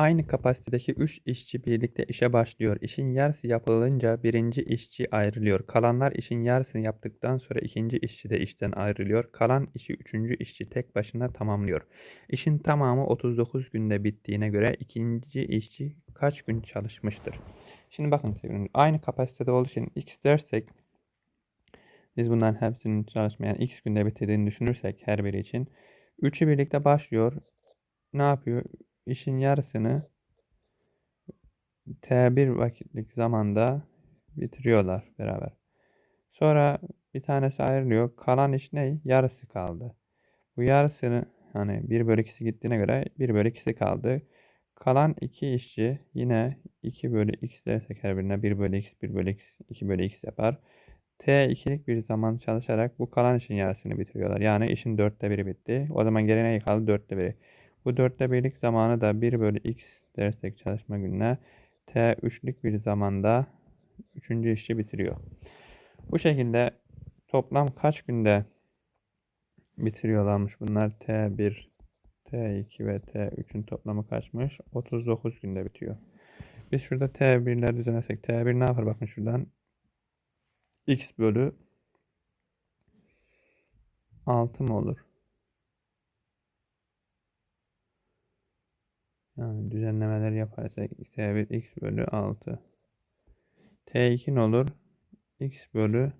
Aynı kapasitedeki 3 işçi birlikte işe başlıyor. İşin yarısı yapılınca birinci işçi ayrılıyor. Kalanlar işin yarısını yaptıktan sonra ikinci işçi de işten ayrılıyor. Kalan işi üçüncü işçi tek başına tamamlıyor. İşin tamamı 39 günde bittiğine göre ikinci işçi kaç gün çalışmıştır? Şimdi bakın sevgilim aynı kapasitede olduğu için x dersek biz bunların hepsinin çalışmayan x günde bitirdiğini düşünürsek her biri için. Üçü birlikte başlıyor. Ne yapıyor? İşin yarısını T1 vakitlik zamanda bitiriyorlar beraber. Sonra bir tanesi ayrılıyor. Kalan iş ne? Yarısı kaldı. Bu yarısını hani 1 bölü 2'si gittiğine göre 1 bölü 2'si kaldı. Kalan iki işçi yine 2 bölü x dersek her birine 1 bölü x, 1 bölü x, 2 bölü x yapar. T2'lik bir zaman çalışarak bu kalan işin yarısını bitiriyorlar. Yani işin dörtte biri bitti. O zaman geriye kaldı? Dörtte biri. Bu dörtte birlik zamanı da 1 bölü x dersek çalışma gününe T3'lük bir zamanda 3. işi bitiriyor. Bu şekilde toplam kaç günde bitiriyorlarmış bunlar? T1, T2 ve T3'ün toplamı kaçmış? 39 günde bitiyor. Biz şurada T1'ler düzenlesek T1 ne yapar? Bakın şuradan x bölü 6 mı olur? Yani düzenlemeler yaparsak T1 x bölü 6. T2 ne olur? x bölü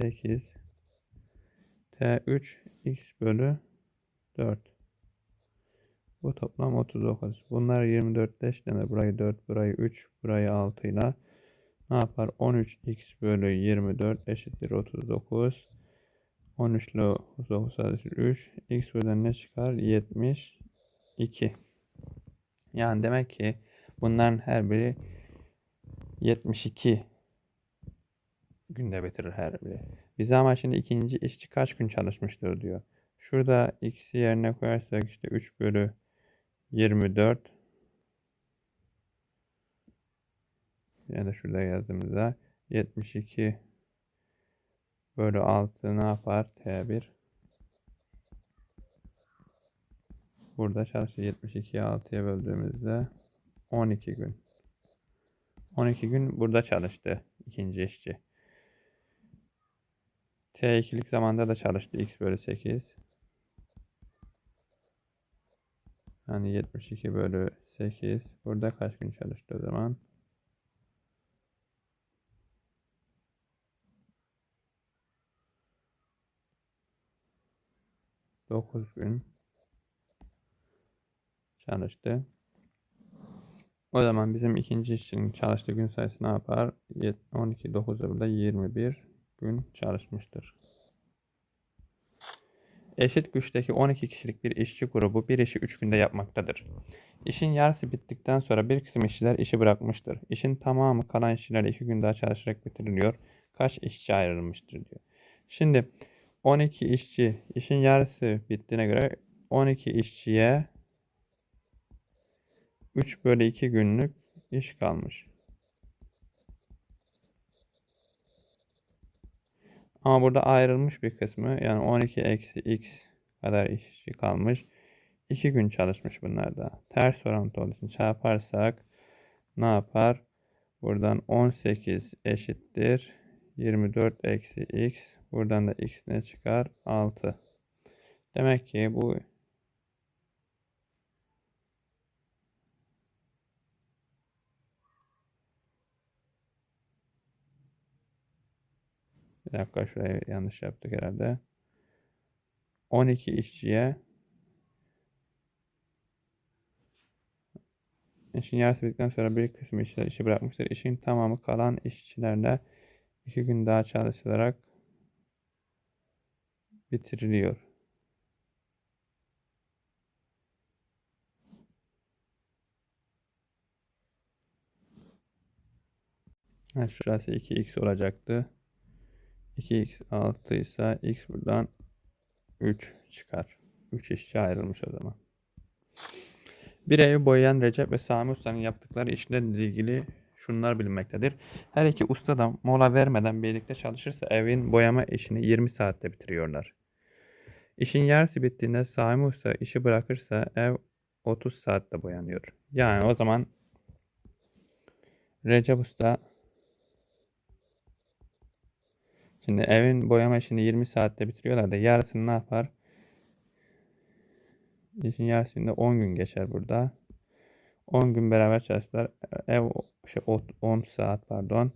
8. T3 x bölü 4. Bu toplam 39. Bunlar 24 eşlenir. Burayı 4, burayı 3, burayı 6 ile ne yapar? 13x bölü 24 eşittir 39. 13 ile 39 sadece 3. x bölü ne çıkar? 72. Yani demek ki bunların her biri 72 günde bitirir her biri. Bize ama şimdi ikinci işçi kaç gün çalışmıştır diyor. Şurada x'i yerine koyarsak işte 3 bölü 24 ya da şurada yazdığımızda 72 bölü 6 ne yapar? T1 Burada çalıştı 72'yi 6'ya böldüğümüzde 12 gün. 12 gün burada çalıştı ikinci işçi. T2'lik zamanda da çalıştı x bölü 8. Yani 72 bölü 8. Burada kaç gün çalıştı o zaman? Dokuz gün çalıştı. O zaman bizim ikinci işçinin çalıştığı gün sayısı ne yapar? 12, 9 burada 21 gün çalışmıştır. Eşit güçteki 12 kişilik bir işçi grubu bir işi 3 günde yapmaktadır. İşin yarısı bittikten sonra bir kısım işçiler işi bırakmıştır. İşin tamamı kalan işçiler 2 gün daha çalışarak bitiriliyor. Kaç işçi ayrılmıştır diyor. Şimdi 12 işçi işin yarısı bittiğine göre 12 işçiye 3 bölü 2 günlük iş kalmış. Ama burada ayrılmış bir kısmı yani 12 eksi x kadar işçi kalmış. 2 gün çalışmış bunlar da. Ters orantı olduğu için çarparsak ne yapar? Buradan 18 eşittir. 24 eksi x. Buradan da x ne çıkar? 6. Demek ki bu Bir dakika şurayı yanlış yaptık herhalde. 12 işçiye İşin yarısı bittikten sonra bir kısmı işçiler işi bırakmıştır. İşin tamamı kalan işçilerle iki gün daha çalışılarak bitiriliyor. Evet, şurası 2x olacaktı. 2x 6 ise x buradan 3 çıkar. 3 işçi ayrılmış o zaman. Bir evi boyayan Recep ve Sami Usta'nın yaptıkları işlerle ilgili şunlar bilinmektedir. Her iki usta da mola vermeden birlikte çalışırsa evin boyama işini 20 saatte bitiriyorlar. İşin yarısı bittiğinde Sami Usta işi bırakırsa ev 30 saatte boyanıyor. Yani o zaman Recep Usta Şimdi evin boyama işini 20 saatte bitiriyorlar da yarısını ne yapar? İşin yarısında 10 gün geçer burada. 10 gün beraber çalıştılar. Ev şey, 10 saat pardon.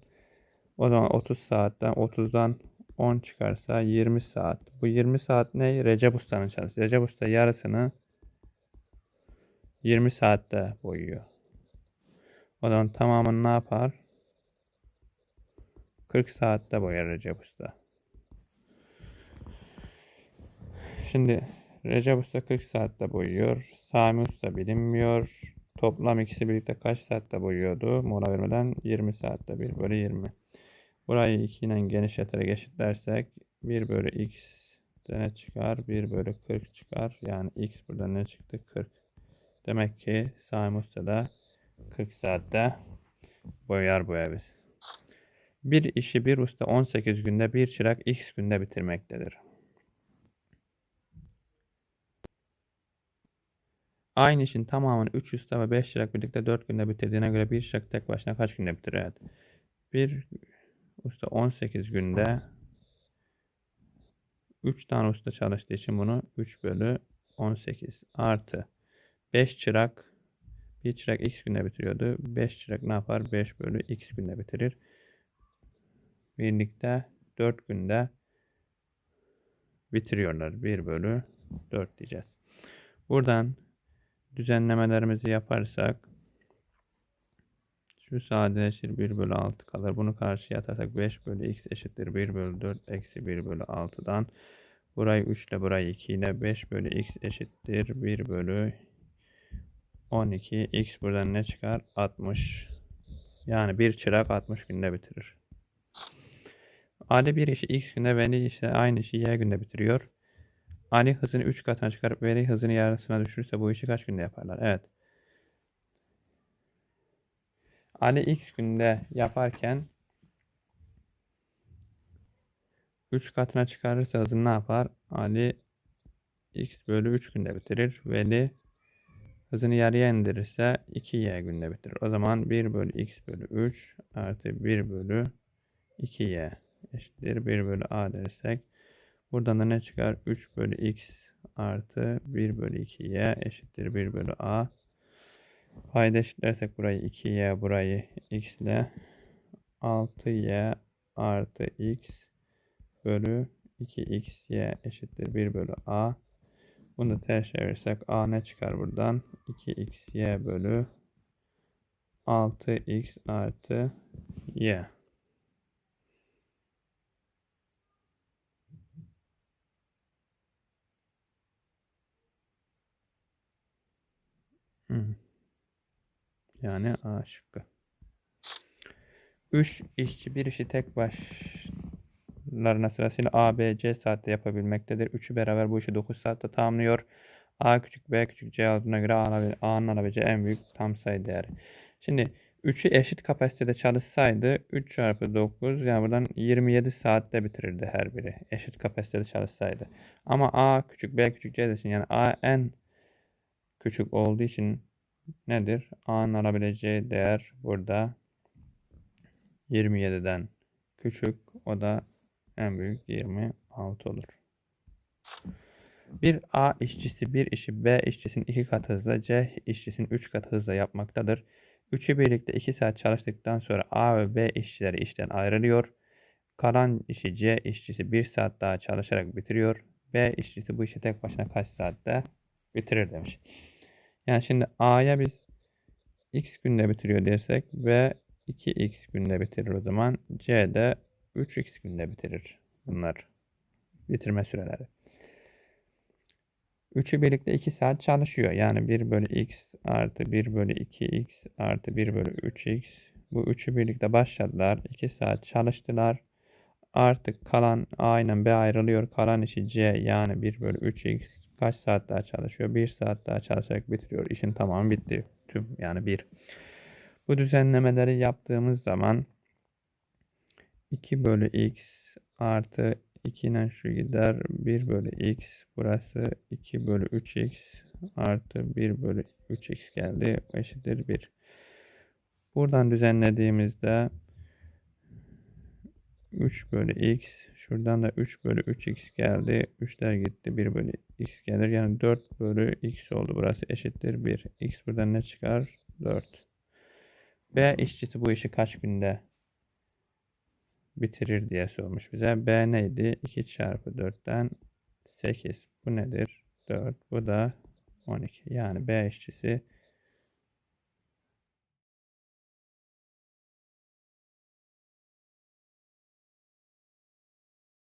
O zaman 30 saatten 30'dan 10 çıkarsa 20 saat. Bu 20 saat ne? Recep Usta'nın çalışması. Recep Usta yarısını 20 saatte boyuyor. O zaman tamamını ne yapar? 40 saatte boyar Recep Usta. Şimdi Recep Usta 40 saatte boyuyor. Sami Usta bilinmiyor. Toplam ikisi birlikte kaç saatte boyuyordu? Mola vermeden 20 saatte 1 bölü 20. Burayı 2 ile genişleterek eşitlersek 1 bölü x ne çıkar? 1 bölü 40 çıkar. Yani x burada ne çıktı? 40. Demek ki Sami Usta da 40 saatte boyar bu evi. Bir işi bir usta 18 günde bir çırak x günde bitirmektedir. Aynı işin tamamını 3 usta ve 5 çırak birlikte 4 günde bitirdiğine göre bir çırak tek başına kaç günde bitirir? Evet. Bir usta 18 günde 3 tane usta çalıştığı için bunu 3 bölü 18 artı 5 çırak bir çırak x günde bitiriyordu. 5 çırak ne yapar? 5 bölü x günde bitirir. Birlikte 4 günde bitiriyorlar. 1 bölü 4 diyeceğiz. Buradan düzenlemelerimizi yaparsak şu sadeleşir 1 bölü 6 kalır. Bunu karşıya atarsak 5 bölü x eşittir 1 bölü 4 eksi 1 bölü 6'dan burayı 3 ile burayı 2 ile 5 bölü x eşittir 1 bölü 12 x buradan ne çıkar? 60 yani bir çırak 60 günde bitirir. Ali bir işi x günde Veli ise aynı işi y günde bitiriyor. Ali hızını 3 katına çıkarıp Veli hızını yarısına düşürürse bu işi kaç günde yaparlar? Evet. Ali x günde yaparken 3 katına çıkarırsa hızını ne yapar? Ali x bölü 3 günde bitirir. Veli hızını yarıya indirirse 2y günde bitirir. O zaman 1 bölü x bölü 3 artı 1 bölü 2y eşittir 1 bölü a dersek buradan da ne çıkar? 3 bölü x artı 1 bölü 2y eşittir 1 bölü a. Payda eşitlersek burayı 2y burayı x ile 6y artı x bölü 2xy eşittir 1 bölü a. Bunu ters çevirirsek a ne çıkar buradan? 2xy bölü 6x artı y. Yani A şıkkı. 3 işçi bir işi tek başlarına sırasıyla A, B, C saatte yapabilmektedir. Üçü beraber bu işi 9 saatte tamamlıyor. A küçük B küçük C olduğuna göre A'nın alabileceği en büyük tam sayı değeri. Şimdi 3'ü eşit kapasitede çalışsaydı 3 çarpı 9 yani buradan 27 saatte bitirirdi her biri. Eşit kapasitede çalışsaydı. Ama A küçük B küçük C desin yani A en küçük olduğu için nedir? A'nın alabileceği değer burada 27'den küçük. O da en büyük 26 olur. Bir A işçisi bir işi B işçisinin 2 kat hızla C işçisinin 3 kat hızla yapmaktadır. Üçü birlikte 2 saat çalıştıktan sonra A ve B işçileri işten ayrılıyor. Kalan işi C işçisi 1 saat daha çalışarak bitiriyor. B işçisi bu işi tek başına kaç saatte bitirir demiş. Yani şimdi A'ya biz x günde bitiriyor dersek B 2x günde bitirir o zaman. C de 3x günde bitirir. Bunlar bitirme süreleri. Üçü birlikte 2 saat çalışıyor. Yani 1 bölü x artı 1 bölü 2x artı 1 bölü 3x. Bu üçü birlikte başladılar. 2 saat çalıştılar. Artık kalan A ile B ayrılıyor. Kalan işi C yani 1 bölü 3x kaç saat daha çalışıyor? 1 saat daha çalışarak bitiriyor. İşin tamamı bitti. Tüm yani 1. Bu düzenlemeleri yaptığımız zaman 2 bölü x artı 2 ile şu gider 1 bölü x burası 2 bölü 3x artı 1 bölü 3x geldi. Eşittir 1. Buradan düzenlediğimizde 3 bölü x. Şuradan da 3 bölü 3x geldi. 3'ler gitti. 1 bölü x gelir. Yani 4 bölü x oldu. Burası eşittir 1. x buradan ne çıkar? 4. B işçisi bu işi kaç günde bitirir diye sormuş bize. B neydi? 2 çarpı 4'ten 8. Bu nedir? 4. Bu da 12. Yani B işçisi